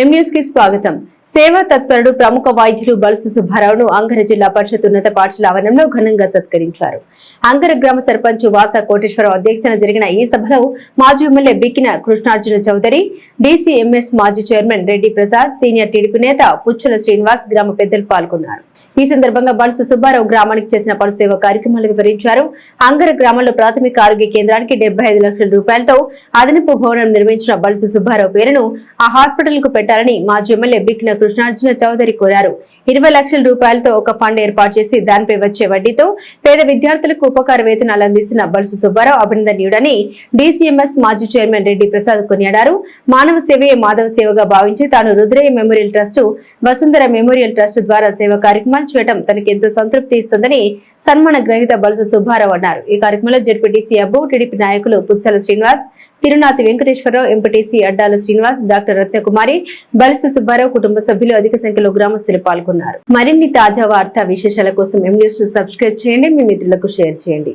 ఎం న్యూస్కి స్వాగతం. సేవా తత్పరుడు ప్రముఖ వైద్యులు బలుసు సుబ్బారావును అంగర జిల్లా పరిషత్ ఉన్నత పాఠశాల ఆవరణంలో ఘనంగా సత్కరించారు. అంగర గ్రామ సర్పంచ్ వాస కోటేశ్వరరావు అధ్యక్షతన జరిగిన ఈ సభలో మాజీ ఎమ్మెల్యే బిక్కిన కృష్ణార్జున చౌదరి డీసీఎంఎస్ మాజీ chairman Reddy Prasad senior TDP నేత పుచ్చుల శ్రీనివాస్ గ్రామ పెద్దలు పాల్గొన్నారు. ఈ సందర్భంగా బలుసు సుబ్బారావు గ్రామానికి చేసిన పలు సేవ కార్యక్రమాలు వివరించారు. అంగర గ్రామంలో ప్రాథమిక ఆరోగ్య కేంద్రానికి డెబ్బై ఐదు లక్షల రూపాయలతో అదనపు భవనం నిర్మించిన బలుసు సుబ్బారావు పేరును ఆ హాస్పిటల్కు పెట్టాలని మాజీ ఎమ్మెల్యే బిక్కిన కృష్ణార్జున చౌదరి కోరారు. ఇరవై లక్షల రూపాయలతో ఒక ఫండ్ ఏర్పాటు చేసి దానిపై వచ్చే వడ్డీతో పేద విద్యార్థులకు ఉపకార వేతనాలు అందిస్తున్న బలుసు సుబ్బారావు అభినందనీయుడని డీసీఎంఎస్ మాజీ చైర్మన్ రెడ్డి ప్రసాద్ కొనియాడారు. మానవ సేవే మాధవ సేవగా భావించి తాను Rudrayya memorial trust Vasundhara memorial trust ద్వారా సేవా కార్యక్రమాలు చేయడం తనకి ఎంతో సంతృప్తి ఇస్తుందని సన్మాన గ్రహీత బలుసు సుబ్బారావు అన్నారు. ఈ కార్యక్రమంలో జడ్పీటీసీ అబ్బు టీడీపీ నాయకులు పుత్సల శ్రీనివాస్ తిరునాతి వెంకటేశ్వరరావు ఎంపీటీసీ అడ్డాల శ్రీనివాస్ డాక్టర్ రత్నకుమారి బలుసు సుబ్బారావు కుటుంబ సభ్యులు అధిక సంఖ్యలో గ్రామస్తులు పాల్గొన్నారు. మరిన్ని తాజా వార్తా విశేషాల కోసం ఎం న్యూస్ సబ్స్క్రైబ్ చేయండి. మీ మిత్రులకు షేర్ చేయండి.